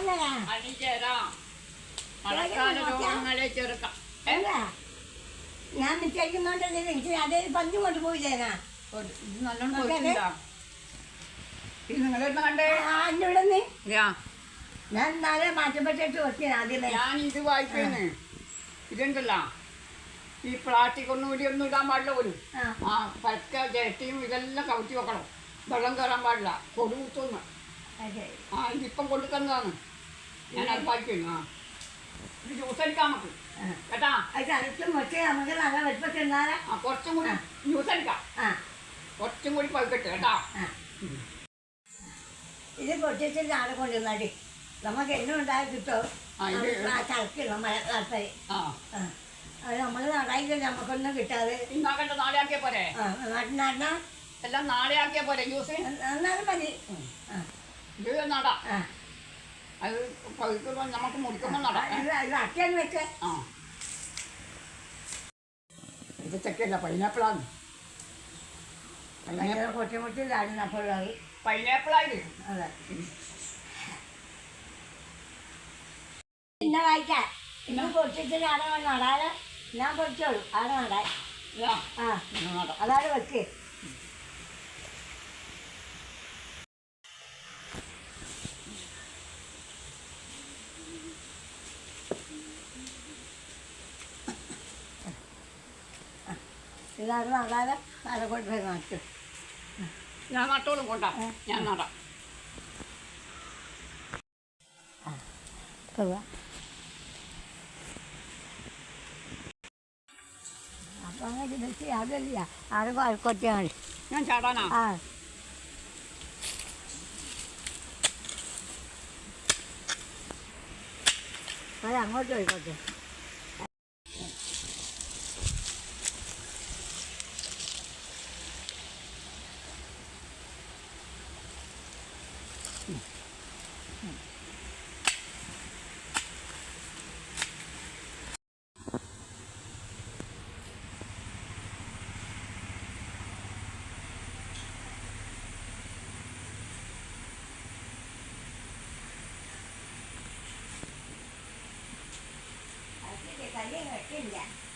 വന്നതാ? അണിചേരാം മഴക്കാല രോഗങ്ങളെ ചെറുക്കാം. ഞാൻ നിശ്ചയിക്കുന്നോണ്ടല്ലേ എനിക്ക് അതേ പഞ്ചു പോയി ഒരു- ഇത് നല്ലോണം കൊഴുത്തിണ്ടാ. ഇത്? നിങ്ങളെന്ന് കണ്ടേ? ഞാൻ മാറ്റപ്പെട്ടിട്ട് വെക്കാൻ ആദ്യമേ. ഞാൻ ഇത് വായിക്കുന്നു ഇതുണ്ടല്ല. ഈ പ്ലാസ്റ്റിക് ഒന്നും കൂടി ഒന്നും ഇടാൻ പാടില്ല പോലും. ആ. പരക്ക ചേട്ടിയും ഇതെല്ലാം കവിത്തി വെക്കണം. വെള്ളം കയറാൻ പാടില്ല. കൊടു ആ ഇതിപ്പം കൊണ്ടു തന്നതാണ് ഞാൻ ആ ഇത് ജ്യൂസ് അടിക്കാം നമുക്ക് ആ. കേട്ടാ? അത് അടുത്തും വെച്ച് നമുക്ക് നല്ല വെളുപ്പത്തിരുന്നാലാ ആ കുറച്ചും കൂടി ജ്യൂസ് അടിക്കാം. ആ. കുറച്ചും കൂടി പഴുക്കട്ടെ കേട്ടാ? ആ. ഇത് പൊട്ടിച്ചിട്ട് ആളെ കൊണ്ടുവന്നാടി. നമുക്ക് എന്നും ഉണ്ടായി കിട്ടും. ചളക്കില്ല അത് നമ്മൾ നടായിട്ട് നമുക്കൊന്നും കിട്ടാതെ. ഇന്നാക്കണ്ട നാളെ ആക്കിയ പോരെ? എല്ലാം നാളെ ആക്കിയ പോരെ ജ്യൂസ് എന്നാലും മതി. ഇത് നടാം. അത് പഴുക്കുമ്പോൾ നമുക്ക് മുറിക്കുമ്പോൾ അച്ഛൻ വെച്ച്. ആ. ഇത് ചക്കല്ല പൈനാപ്പിളാണ്. ഭയങ്കര കൊച്ചുമുട്ടിലാണ് അപ്പോൾ അത്. പൈനാപ്പിളായത് അതെ. പിന്നെ വായിക്കാം. ഇന്ന് പൊട്ടിച്ച് ആടെ നടാതെ ഞാൻ പൊടിച്ചോളൂ ആടെ നടാൻ. ആ. അതാണ് വെക്ക്. ഇതാണ് നടാതെ അത് കൊണ്ടുപോയി നട്ടു ഞാൻ നട്ടോളും കൊണ്ടാ ഞാൻ നടാം അപ്പം അങ്ങനെ വെച്ച് അതില്ല ആരും കൊട്ടിയാൽ മതി ഞാൻ ചാടാനാ ആ അത് അങ്ങോട്ട് പോയിക്കോട്ടെ 哎，这个咱应该给。